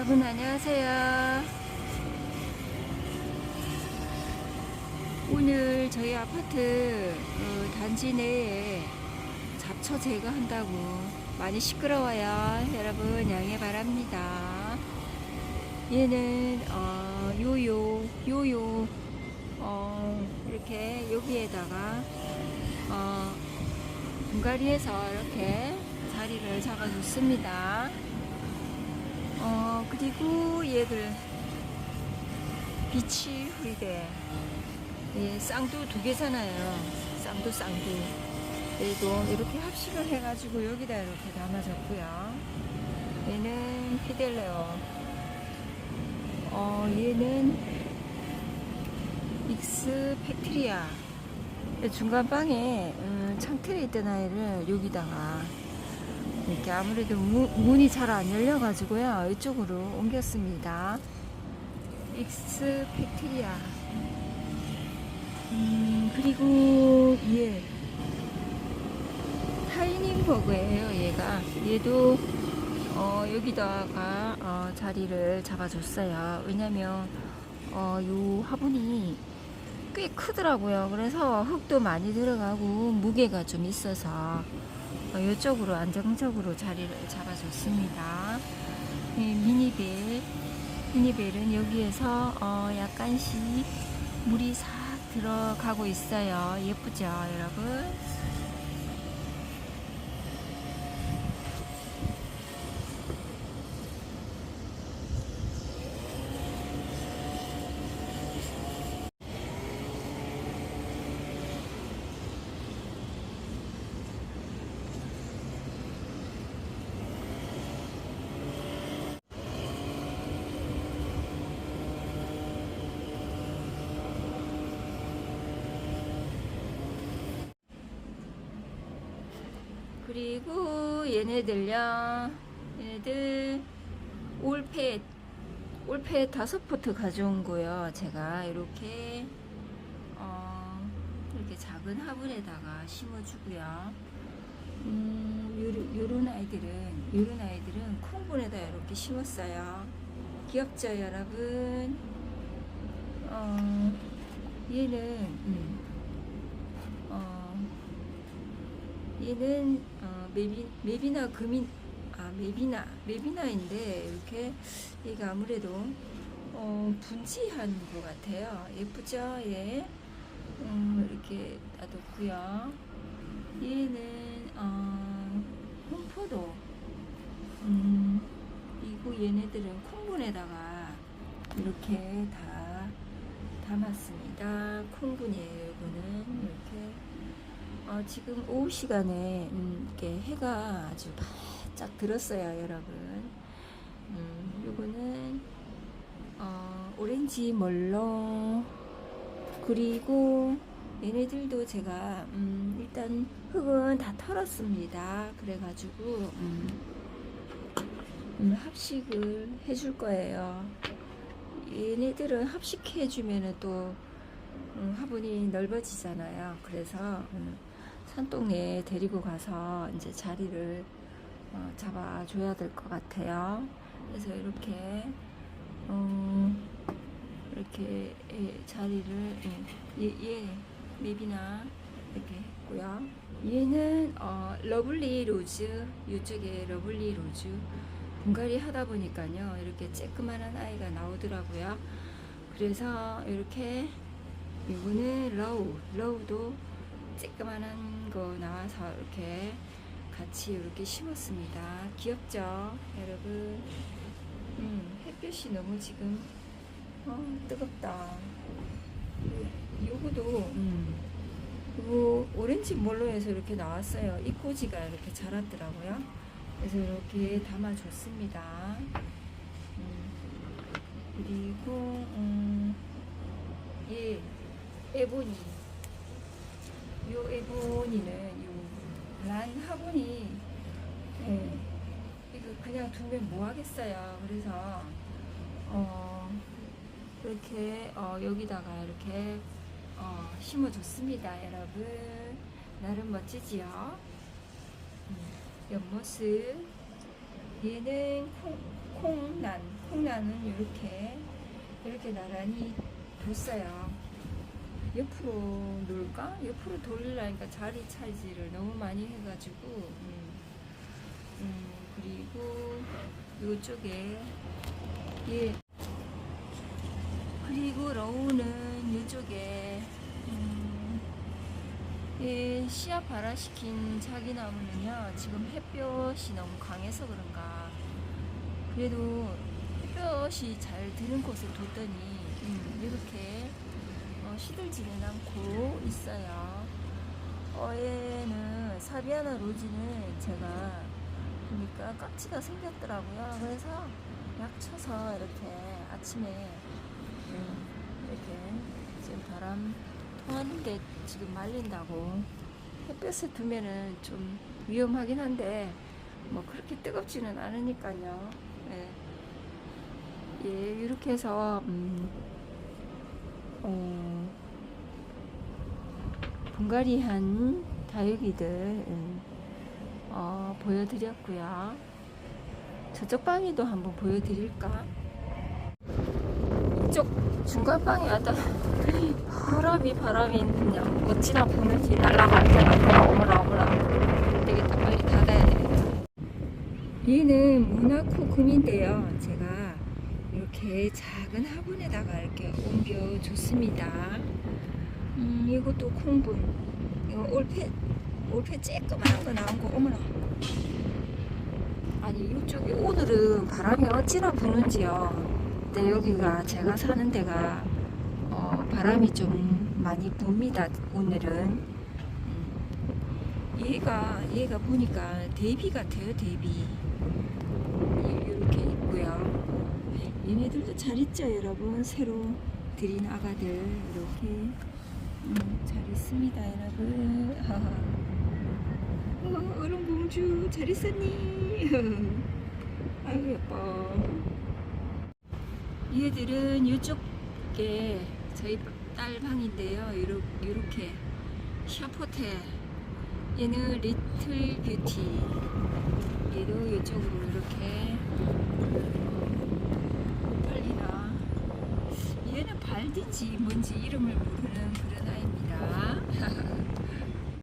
여러분 안녕하세요. 오늘 저희 아파트 그 단지 내에 잡초 제거한다고 많이 시끄러워요. 여러분 양해 바랍니다. 얘는 어, 요요 요요 어, 이렇게 여기에다가 어, 분갈이해서 이렇게 자리를 잡아줬습니다. 어, 그리고 얘들 비치 후리대 예, 쌍두 두 개잖아요. 쌍두 쌍두. 얘도 이렇게 합식을 해가지고 여기다 이렇게 담아줬고요. 얘는 히델레오. 어, 얘는 익스 팩트리아. 중간 방에 음, 창틀에 있던 아이를 여기다가 이렇게 아무래도 무, 문이 잘 안 열려가지고요. 이쪽으로 옮겼습니다. 익스 팩트리아. 음, 그리고 얘 타이닝 버그예요. 얘가 얘도 어, 여기다가 어, 자리를 잡아줬어요. 왜냐면 어, 요 화분이 꽤 크더라고요. 그래서 흙도 많이 들어가고 무게가 좀 있어서 어, 이쪽으로 안정적으로 자리를 잡아줬습니다. 네, 미니벨, 미니벨은 여기에서 어, 약간씩 물이 싹 들어가고 있어요. 예쁘죠, 여러분? 그리고 얘네들요, 얘네들 올펫, 올펫 다섯 포트 가져온 거요. 제가 이렇게 어, 이렇게 작은 화분에다가 심어주고요. 음, 요런 아이들은 요런 아이들은 콩분에다 이렇게 심었어요. 귀엽죠, 여러분? 어, 얘는 음, 어, 얘는 어, 메비, 메비나 금인 아 메비나 메비나인데 이렇게 얘가 아무래도 어, 분지한 것 같아요. 예쁘죠? 얘 음, 이렇게 놔뒀고요. 얘는 어, 홍포도 음, 그리고 얘네들은 콩분에다가 이렇게 다 담았습니다. 콩분이에요. 어, 지금 오후 시간에 음, 이렇게 해가 아주 바짝 들었어요, 여러분. 음, 요거는 어, 오렌지 멀로 그리고 얘네들도 제가 음, 일단 흙은 다 털었습니다. 그래가지고 음, 음, 합식을 해줄 거예요. 얘네들은 합식해주면은 또 음, 화분이 넓어지잖아요. 그래서 음, 산동네에 데리고 가서 이제 자리를 어, 잡아줘야 될 것 같아요. 그래서 이렇게 음, 이렇게 예, 자리를 예, 얘, 얘 맵이나 이렇게 했고요. 얘는 어, 러블리 로즈 이쪽에 러블리 로즈 분갈이 하다 보니까요 이렇게 쬐끄만한 아이가 나오더라고요. 그래서 이렇게 이거는 러우 러우도 쬐끄만한 거 나와서 이렇게 같이 이렇게 심었습니다. 귀엽죠, 여러분? 음, 햇볕이 너무 지금 어, 뜨겁다. 요거도 음, 요거 오렌지 몰로에서 이렇게 나왔어요. 이 꼬지가 이렇게 자랐더라고요. 그래서 이렇게 담아줬습니다. 음, 그리고 음, 예, 에보니. 요 에보니는 요란 화분이 예, 이거 그냥 두면 뭐 하겠어요. 그래서 어, 이렇게 어, 여기다가 이렇게 어, 심어줬습니다, 여러분. 나름 멋지지요? 음, 옆모습. 얘는 콩, 콩난, 콩난은 이렇게 이렇게 나란히 뒀어요. 옆으로 놀까? 옆으로 돌리려니까 자리 차지를 너무 많이 해가지고 음, 음, 그리고 이쪽에 예. 그리고 러우는 이쪽에 음, 예, 씨앗 발화시킨 자기 나무는요 지금 햇볕이 너무 강해서 그런가. 그래도 햇볕이 잘 드는 곳에 뒀더니 음, 이렇게 어, 시들지는 않고 있어요. 어, 얘는 사비아나 로지는 제가 보니까 깍지가 생겼더라고요. 그래서 약 쳐서 이렇게 아침에 음, 이렇게 지금 바람 통하는데 지금 말린다고 햇볕에 두면은 좀 위험하긴 한데 뭐 그렇게 뜨겁지는 않으니까요. 예, 예 이렇게 해서 음, 어, 분갈이한 다육이들 음, 어, 보여드렸고요. 저쪽 방에도 한번 보여드릴까? 이쪽 중간 방에 아다 바람이 바람이 그냥 어찌나 부는지 날아갈 때가 어머나 어머나 되겠다 빨리 닫아야 되겠다. 얘는 모나코 금인데요. 제가 이렇게 작은 화분에다가 이렇게 옮겨 줬습니다. 음, 이것도 콩분. 이거 올패, 올패 쬐끄만한 거 나온 거, 어머나. 아니, 이쪽에 오늘은 바람이 어찌나 부는지요. 근데 여기가 제가 사는 데가, 어, 바람이 좀 많이 붑니다, 오늘은. 음, 얘가, 얘가 보니까 대비 같아요, 대비. 이렇게 있고요. 얘네들도 잘 있죠, 여러분. 새로 들인 아가들 이렇게 음, 잘 있습니다, 여러분. 어, 얼음 공주 잘 있었니? 아유 예뻐. 얘들은 이쪽에 저희 딸 방인데요. 요렇게 샤포테 얘는 리틀 뷰티 얘도 이쪽으로 이렇게 피디치 뭔지 이름을 모르는 그런 아이입니다.